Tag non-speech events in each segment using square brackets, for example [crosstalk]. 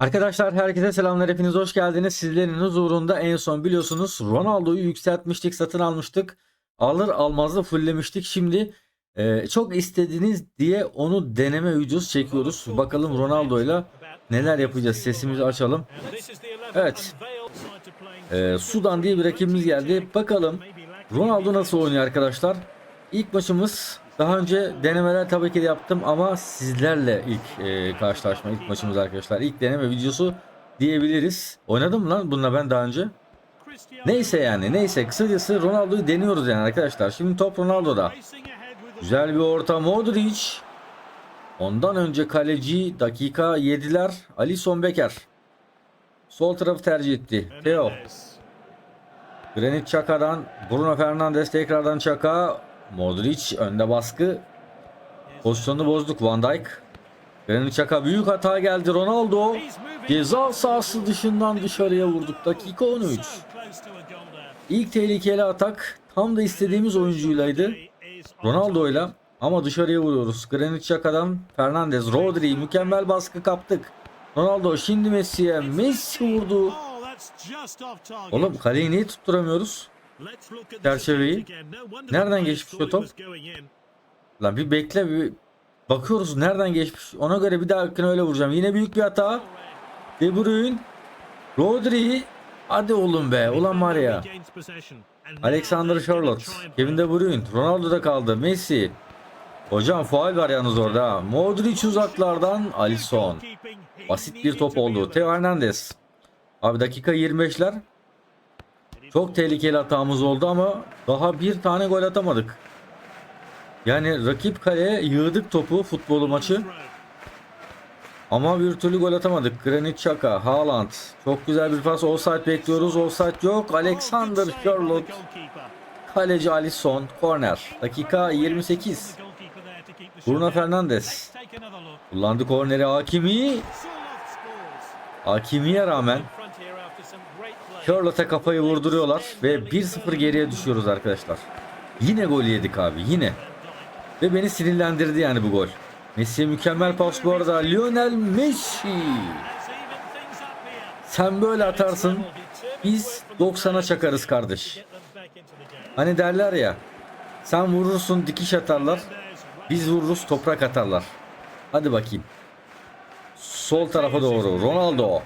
Arkadaşlar herkese selamlar hepiniz hoş geldiniz. Sizlerin huzurunda en son biliyorsunuz Ronaldo'yu yükseltmiştik satın almıştık. Alır almaz da fulllemiştik. Şimdi e, çok istediniz diye onu deneme videosu çekiyoruz. Bakalım Ronaldo'yla neler yapacağız sesimizi açalım. Evet. E, Sudan diye bir rakibimiz geldi. Bakalım Ronaldo nasıl oynuyor arkadaşlar. İlk maçımız daha önce denemeler tabii ki de yaptım ama sizlerle ilk e, karşılaşma ilk maçımız arkadaşlar. İlk deneme videosu diyebiliriz. Oynadım lan bununla ben daha önce? Neyse yani neyse kısacası Ronaldo'yu deniyoruz yani arkadaşlar. Şimdi top Ronaldo'da. Güzel bir orta Modric. Ondan önce kaleci dakika 7'ler Alisson Becker. Sol tarafı tercih etti. Theo. Granit Xhaka'dan Bruno Fernandes tekrardan Xhaka. Modric önde baskı. Pozisyonu bozduk Van Dijk. Granit Xhaka büyük hata geldi Ronaldo. Ceza sahası dışından dışarıya vurduk. Dakika 13. İlk tehlikeli atak tam da istediğimiz oyuncuylaydı. Ronaldo'yla ama dışarıya vuruyoruz. Granit Xhaka'dan Fernandes, Rodri mükemmel baskı kaptık. Ronaldo şimdi Messi'ye. Messi vurdu. Oğlum kaleyi niye tutturamıyoruz? Çerçeveyi. Nereden geçmiş o top? Lan bir bekle bir bakıyoruz nereden geçmiş. Ona göre bir dahakine öyle vuracağım. Yine büyük bir hata. De Bruyne, Rodri. Hadi oğlum be. Ulan var ya. Alexander Charlotte, Kevin De Bruyne, Ronaldo da kaldı. Messi. Hocam faul var yalnız orada. Modric uzaklardan Alisson. Basit bir top oldu. Theo Hernandez. Abi dakika 25'ler. Çok tehlikeli hatamız oldu ama daha bir tane gol atamadık. Yani rakip kaleye yığdık topu futbolu maçı ama bir türlü gol atamadık. Granit Xhaka, Haaland. Çok güzel bir pas. Offside bekliyoruz. Offside yok. Alexander Charlotte. Kaleci Alisson. Korner. Dakika 28. Bruno Fernandes. Kullandı korneri Hakimi. Hakimi'ye rağmen Charlotte'a kafayı vurduruyorlar ve 1-0 geriye düşüyoruz arkadaşlar. Yine gol yedik abi yine. Ve beni sinirlendirdi yani bu gol. Messi'ye mükemmel pas bu arada. Lionel Messi. Sen böyle atarsın. Biz 90'a çakarız kardeş. Hani derler ya. Sen vurursun dikiş atarlar. Biz vururuz toprak atarlar. Hadi bakayım. Sol tarafa doğru. Ronaldo.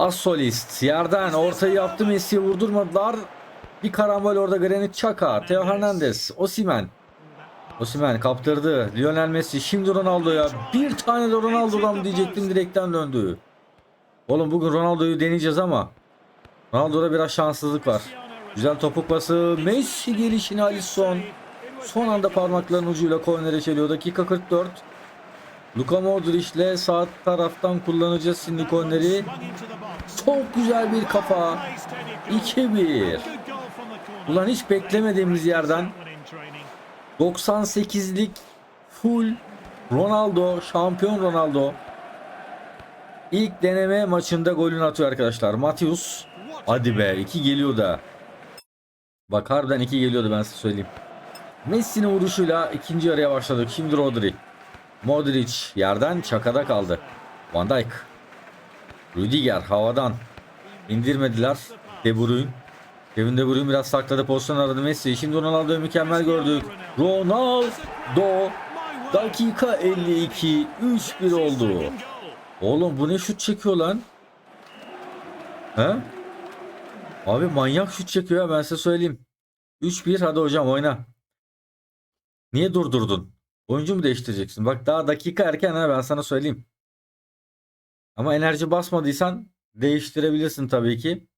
Az solist. Yerden ortayı yaptı Messi'ye vurdurmadılar. Bir karambol orada Granit Xhaka. Theo Hernandez. Osimen. Osimen kaptırdı. Lionel Messi. Şimdi Ronaldo'ya. Bir tane de Ronaldo'dan diyecektim direkten döndü. Oğlum bugün Ronaldo'yu deneyeceğiz ama. Ronaldo'da biraz şanssızlık var. Güzel topuk pası. Messi gelişine Alisson. Son anda parmaklarının ucuyla kornere çeliyor. Dakika 44. Luka Modric'le sağ taraftan kullanacağız şimdi korneri. Çok güzel bir kafa. 2-1. Ulan hiç beklemediğimiz yerden 98'lik full Ronaldo, şampiyon Ronaldo. İlk deneme maçında golünü atıyor arkadaşlar. Matius. Hadi be 2 geliyor da. Bak harbiden 2 geliyordu ben size söyleyeyim. Messi'nin vuruşuyla ikinci yarıya başladık. Şimdi Rodri. Modric yerden çakada kaldı. Van Dijk. Rüdiger havadan. indirmediler. De Bruyne. Kevin De Bruyne biraz sakladı pozisyon aradı Messi. Şimdi Ronaldo'yu mükemmel gördük. Ronaldo. Dakika 52. 3-1 oldu. Oğlum bu ne şut çekiyor lan? He? Abi manyak şut çekiyor ya ben size söyleyeyim. 3-1 hadi hocam oyna. Niye durdurdun? Oyuncu mu değiştireceksin? Bak daha dakika erken ha ben sana söyleyeyim. Ama enerji basmadıysan değiştirebilirsin tabii ki.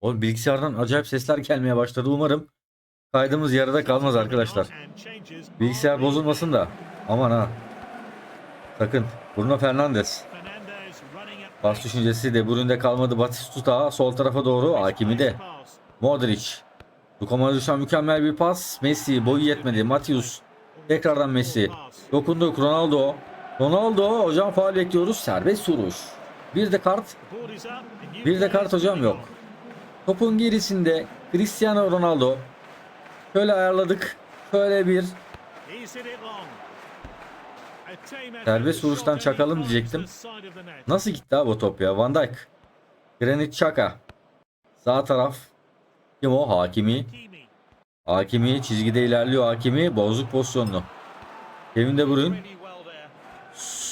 O bilgisayardan acayip sesler gelmeye başladı. Umarım kaydımız yarıda kalmaz arkadaşlar. Bilgisayar bozulmasın da. Aman ha. Sakın. Bruno Fernandes. Pas düşüncesi de Bruyne'de kalmadı. Batistuta sol tarafa doğru. Hakimi de. Modric. Luka Modric'den mükemmel bir pas. Messi boyu yetmedi. Matius. Tekrardan Messi. Dokunduk Ronaldo. Ronaldo hocam faal bekliyoruz. Serbest vuruş. Bir de kart. Bir de kart hocam yok. Topun gerisinde Cristiano Ronaldo. Şöyle ayarladık. Şöyle bir Serbest vuruştan çakalım diyecektim. Nasıl gitti abi o top ya? Van Dijk. Granit Xhaka. Sağ taraf. Kim o? Hakimi. Hakimi çizgide ilerliyor Hakimi. Bozuk pozisyonlu. Kevin De Bruyne.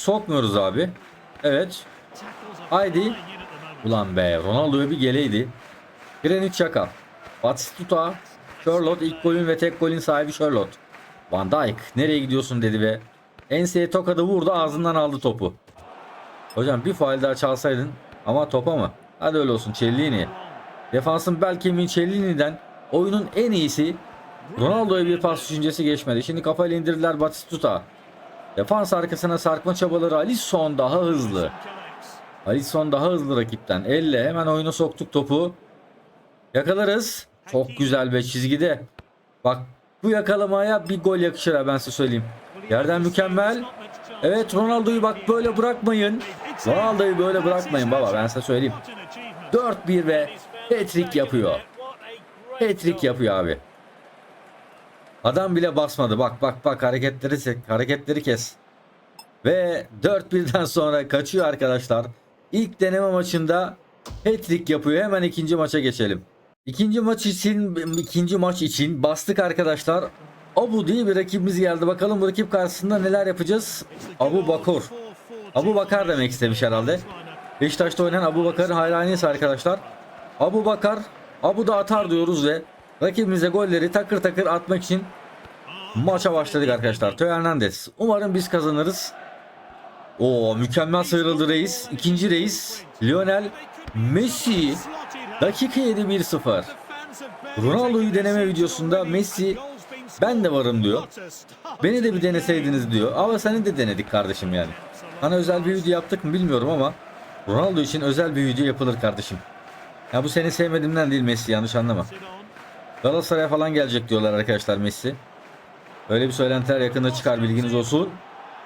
Sokmuyoruz abi. Evet. Haydi. Ulan be Ronaldo'ya bir geleydi. Granit Xhaka. Batistuta. Charlotte ilk golün ve tek golün sahibi Charlotte. Van Dijk nereye gidiyorsun dedi ve enseye tokadı vurdu ağzından aldı topu. Hocam bir faal daha çalsaydın ama topa mı? Hadi öyle olsun Cellini. Defansın bel kemiği Cellini'den oyunun en iyisi Ronaldo'ya bir pas düşüncesi geçmedi. Şimdi kafayla indirdiler Batistuta. Defans arkasına sarkma çabaları Alisson daha hızlı. Alisson daha hızlı rakipten. Elle hemen oyuna soktuk topu. Yakalarız. Çok güzel be çizgide. Bak bu yakalamaya bir gol yakışır ha ben size söyleyeyim. Yerden mükemmel. Evet Ronaldo'yu bak böyle bırakmayın. Ronaldo'yu böyle bırakmayın baba ben size söyleyeyim. 4-1 ve hat-trick yapıyor. Hat-trick yapıyor abi. Adam bile basmadı. Bak bak bak hareketleri hareketleri kes. Ve 4-1'den sonra kaçıyor arkadaşlar. İlk deneme maçında hat-trick yapıyor. Hemen ikinci maça geçelim. İkinci maç için ikinci maç için bastık arkadaşlar. Abu diye bir rakibimiz geldi. Bakalım bu rakip karşısında neler yapacağız. Abu Bakor. Abu Bakar demek istemiş herhalde. Beşiktaş'ta oynayan Abu Bakar'ın hayranıyız arkadaşlar. Abu Bakar, Abu da atar diyoruz ve rakibimize golleri takır takır atmak için maça başladık arkadaşlar. Teo Hernandez. Umarım biz kazanırız. O mükemmel sıyrıldı reis. İkinci reis Lionel Messi. Dakika 7 1-0. Ronaldo'yu deneme videosunda Messi ben de varım diyor. Beni de bir deneseydiniz diyor. Ama seni de denedik kardeşim yani. Sana özel bir video yaptık mı bilmiyorum ama Ronaldo için özel bir video yapılır kardeşim. Ya bu seni sevmediğimden değil Messi yanlış anlama. Galatasaray'a falan gelecek diyorlar arkadaşlar Messi. Böyle bir söylentiler yakında çıkar bilginiz olsun.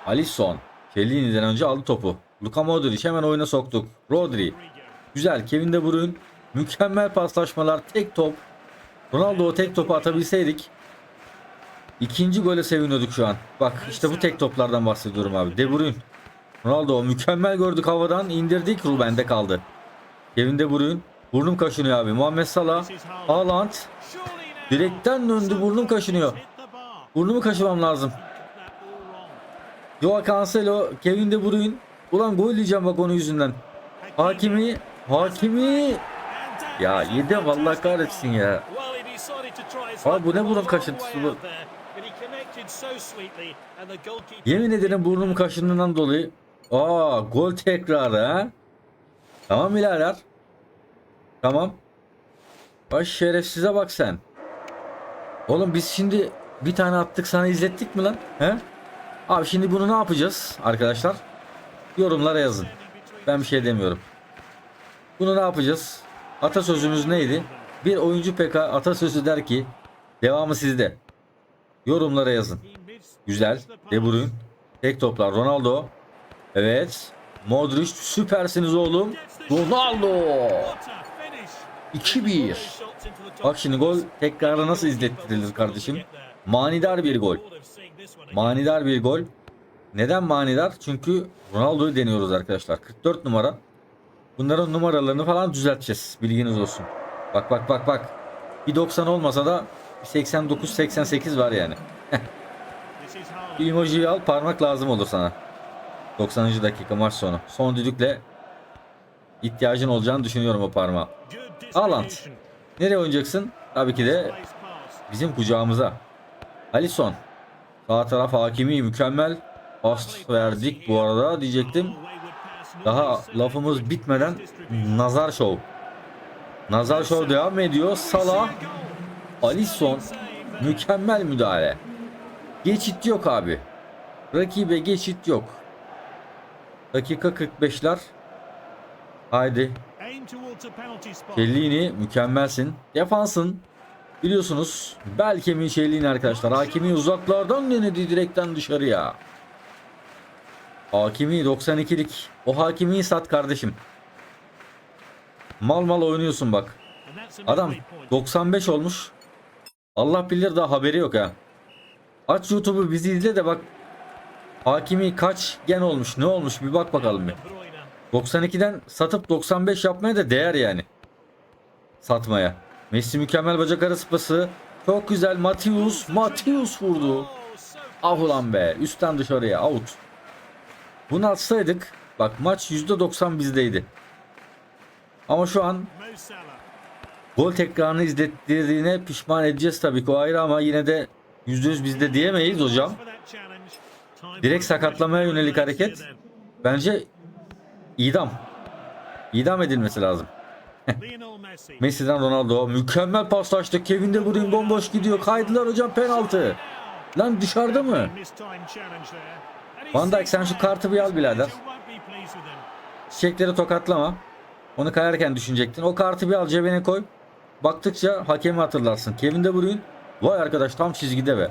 Alisson. Kellini'den önce aldı topu. Luka Modric hemen oyuna soktuk. Rodri. Güzel. Kevin De Bruyne. Mükemmel paslaşmalar. Tek top. Ronaldo o tek topu atabilseydik. ikinci gole seviniyorduk şu an. Bak işte bu tek toplardan bahsediyorum abi. De Bruyne. Ronaldo mükemmel gördük havadan. indirdik. Ruben'de kaldı. Kevin De Bruyne. Burnum kaşınıyor abi. Muhammed Salah. Haaland. Direkten döndü. Burnum kaşınıyor. Burnumu kaşımam lazım. Joao Cancelo, Kevin De Bruyne. Ulan gol diyeceğim bak onun yüzünden. Hakimi, Hakimi. Ya yedi vallahi kahretsin ya. Abi bu ne burun kaşıntısı bu? Yemin ederim burnum kaşındığından dolayı. Aa gol tekrarı ha. Tamam birader. Tamam. Baş şerefsize bak sen. Oğlum biz şimdi bir tane attık sana izlettik mi lan? He? Abi şimdi bunu ne yapacağız arkadaşlar? Yorumlara yazın. Ben bir şey demiyorum. Bunu ne yapacağız? Atasözümüz neydi? Bir oyuncu PK atasözü der ki devamı sizde. Yorumlara yazın. Güzel. De Bruyne. Tek toplar. Ronaldo. Evet. Modric süpersiniz oğlum. Ronaldo. 2-1. Bak şimdi gol tekrarı nasıl izlettirilir kardeşim? Manidar bir gol. Manidar bir gol. Neden manidar? Çünkü Ronaldo'yu deniyoruz arkadaşlar. 44 numara. Bunların numaralarını falan düzelteceğiz. Bilginiz olsun. Bak bak bak bak. Bir 90 olmasa da 89-88 var yani. [laughs] Bir emojiyi al parmak lazım olur sana. 90. dakika maç sonu. Son düdükle ihtiyacın olacağını düşünüyorum o parmağa. Haaland. Nereye oynayacaksın? Tabii ki de bizim kucağımıza. Alisson. Sağ taraf hakimi mükemmel. Pas verdik bu arada diyecektim. Daha lafımız bitmeden Nazar Show. Nazar Show devam ediyor. Salah. Alisson. Mükemmel müdahale. Geçit yok abi. Rakibe geçit yok. Dakika 45'ler. Haydi. Kellini mükemmelsin. Defansın. Biliyorsunuz bel kemiği arkadaşlar. Hakimi uzaklardan denedi direkten dışarıya. Hakimi 92'lik. O hakimi sat kardeşim. Mal mal oynuyorsun bak. Adam 95 olmuş. Allah bilir daha haberi yok ha. Aç YouTube'u bizi izle de bak. Hakimi kaç gen olmuş ne olmuş bir bak bakalım bir. 92'den satıp 95 yapmaya da değer yani. Satmaya. Messi mükemmel bacak arası pası. Çok güzel Matius. Matius vurdu. Ah ulan be. Üstten dışarıya out. Bunu atsaydık bak maç %90 bizdeydi. Ama şu an gol tekrarını izlettirdiğine pişman edeceğiz tabii ki o ayrı ama yine de %100 bizde diyemeyiz hocam. Direkt sakatlamaya yönelik hareket. Bence idam. İdam edilmesi lazım. Messi'den Ronaldo mükemmel paslaştı. Kevin De Bruyne bomboş gidiyor. Kaydılar hocam penaltı. Lan dışarıda mı? Van Dijk sen şu kartı bir al birader. Çiçekleri tokatlama. Onu kayarken düşünecektin. O kartı bir al cebine koy. Baktıkça hakemi hatırlarsın. Kevin De Bruyne. Vay arkadaş tam çizgide be.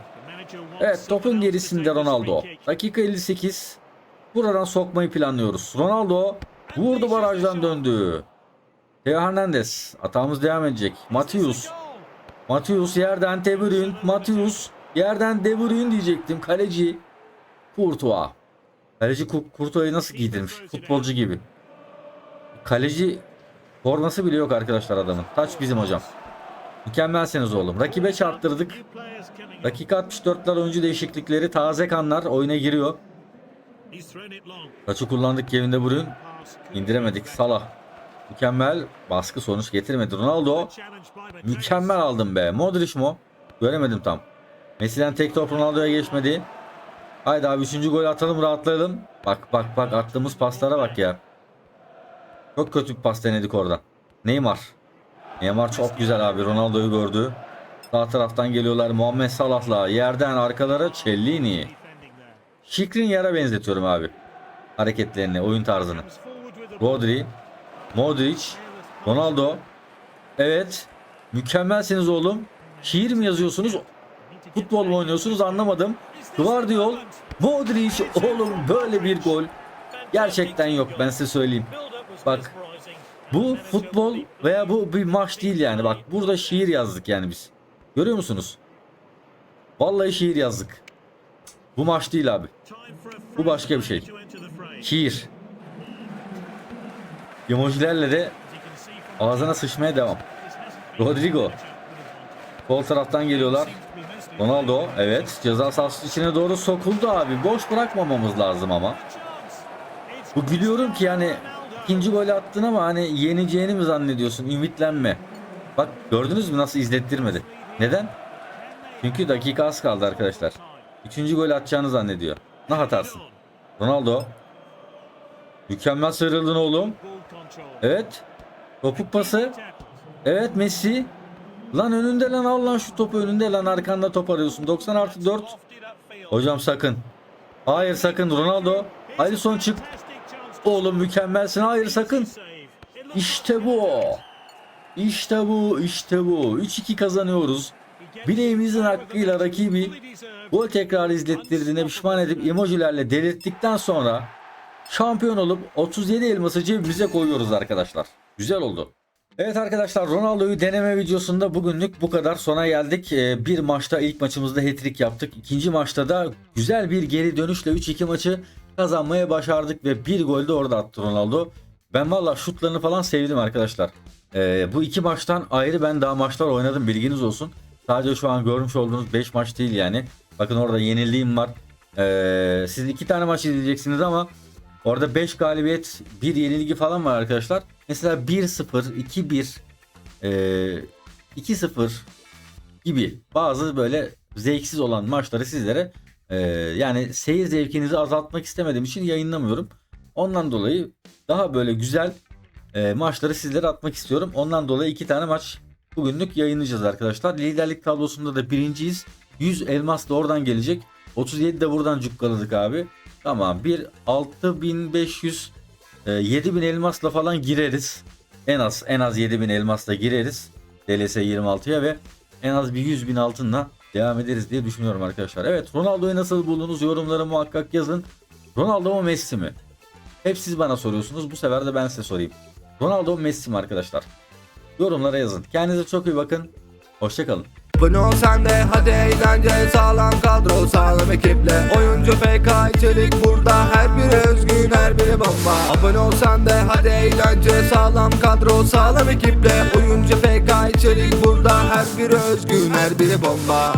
Evet topun gerisinde Ronaldo. Dakika 58. Buradan sokmayı planlıyoruz. Ronaldo vurdu barajdan döndü. Theo Hernandez. Hatamız devam edecek. Matius. Matius yerden De Bruyne. Matius yerden De Bruyne diyecektim. Kaleci Courtois. Kaleci Courtois'u nasıl giydirmiş? Futbolcu gibi. Kaleci forması bile yok arkadaşlar adamın. Taç bizim hocam. Mükemmelsiniz oğlum. Rakibe çarptırdık. Dakika 64'ler oyuncu değişiklikleri. Taze kanlar oyuna giriyor. Taçı kullandık Kevin De Bruyne. İndiremedik. Salah. Mükemmel baskı sonuç getirmedi. Ronaldo mükemmel aldım be. Modric mu? Göremedim tam. Messi'den tek top Ronaldo'ya geçmedi. Haydi abi 3. gol atalım rahatlayalım. Bak bak bak attığımız paslara bak ya. Çok kötü bir pas denedik orada. Neymar. Neymar çok güzel abi. Ronaldo'yu gördü. Sağ taraftan geliyorlar Muhammed Salah'la. Yerden arkalara Cellini. Şikrin yere benzetiyorum abi. Hareketlerini, oyun tarzını. Rodri, Modric, Ronaldo. Evet. Mükemmelsiniz oğlum. Şiir mi yazıyorsunuz? Futbol mu oynuyorsunuz anlamadım. Guardiol, Modric oğlum böyle bir gol. Gerçekten yok ben size söyleyeyim. Bak, Bu futbol veya bu bir maç değil yani. Bak burada şiir yazdık yani biz. Görüyor musunuz? Vallahi şiir yazdık. Bu maç değil abi. Bu başka bir şey. Şiir. Emojilerle de ağzına sıçmaya devam. Rodrigo. Sol taraftan geliyorlar. Ronaldo evet ceza sahası içine doğru sokuldu abi. Boş bırakmamamız lazım ama. Bu gülüyorum ki yani ikinci golü attın ama hani yeneceğini mi zannediyorsun? Ümitlenme. Bak gördünüz mü nasıl izlettirmedi. Neden? Çünkü dakika az kaldı arkadaşlar. Üçüncü gol atacağını zannediyor. Ne hatarsın? Ronaldo. Mükemmel sıyrıldın oğlum. Evet. Topuk pası. Evet Messi. Lan önünde lan al lan şu topu önünde lan arkanda top arıyorsun. 90 artı 4. Hocam sakın. Hayır sakın Ronaldo. Hayır son çık. Oğlum mükemmelsin. Hayır sakın. İşte bu. İşte bu. İşte bu. 3-2 kazanıyoruz. Bileğimizin hakkıyla rakibi gol tekrar izlettirdiğine pişman edip emojilerle delirttikten sonra şampiyon olup 37 elması cebimize koyuyoruz arkadaşlar. Güzel oldu. Evet arkadaşlar Ronaldo'yu deneme videosunda bugünlük bu kadar sona geldik. Ee, bir maçta ilk maçımızda hat-trick yaptık. İkinci maçta da güzel bir geri dönüşle 3-2 maçı kazanmaya başardık ve bir gol de orada attı Ronaldo. Ben valla şutlarını falan sevdim arkadaşlar. Ee, bu iki maçtan ayrı ben daha maçlar oynadım bilginiz olsun. Sadece şu an görmüş olduğunuz 5 maç değil yani. Bakın orada yenildiğim var. Ee, siz iki tane maç izleyeceksiniz ama orada 5 galibiyet, 1 yenilgi falan var arkadaşlar. Mesela 1-0, 2-1, ee, 2-0 gibi bazı böyle zevksiz olan maçları sizlere ee, yani seyir zevkinizi azaltmak istemediğim için yayınlamıyorum. Ondan dolayı daha böyle güzel e, maçları sizlere atmak istiyorum. Ondan dolayı iki tane maç bugünlük yayınlayacağız arkadaşlar. Liderlik tablosunda da birinciyiz. 100 elmas da oradan gelecek. 37 de buradan cukkaladık abi. Tamam bir 6500 e, 7000 elmasla falan gireriz. En az en az 7000 elmasla gireriz. DLS 26'ya ve en az bir 100 bin altınla devam ederiz diye düşünüyorum arkadaşlar. Evet Ronaldo'yu nasıl buldunuz yorumlara muhakkak yazın. Ronaldo mu Messi mi? Hep siz bana soruyorsunuz. Bu sefer de ben size sorayım. Ronaldo mu Messi mi arkadaşlar? Yorumlara yazın. Kendinize çok iyi bakın. Hoşçakalın. Abone ol sen de hadi eğlence. Sağlam kadro sağlam ekiple. Oyuncu FK içerik burada. Her biri özgün her biri bomba. Abone ol sen de hadi eğlence. Sağlam kadro sağlam ekiple. Oyuncu FK içerik burada. Her biri özgün her biri bomba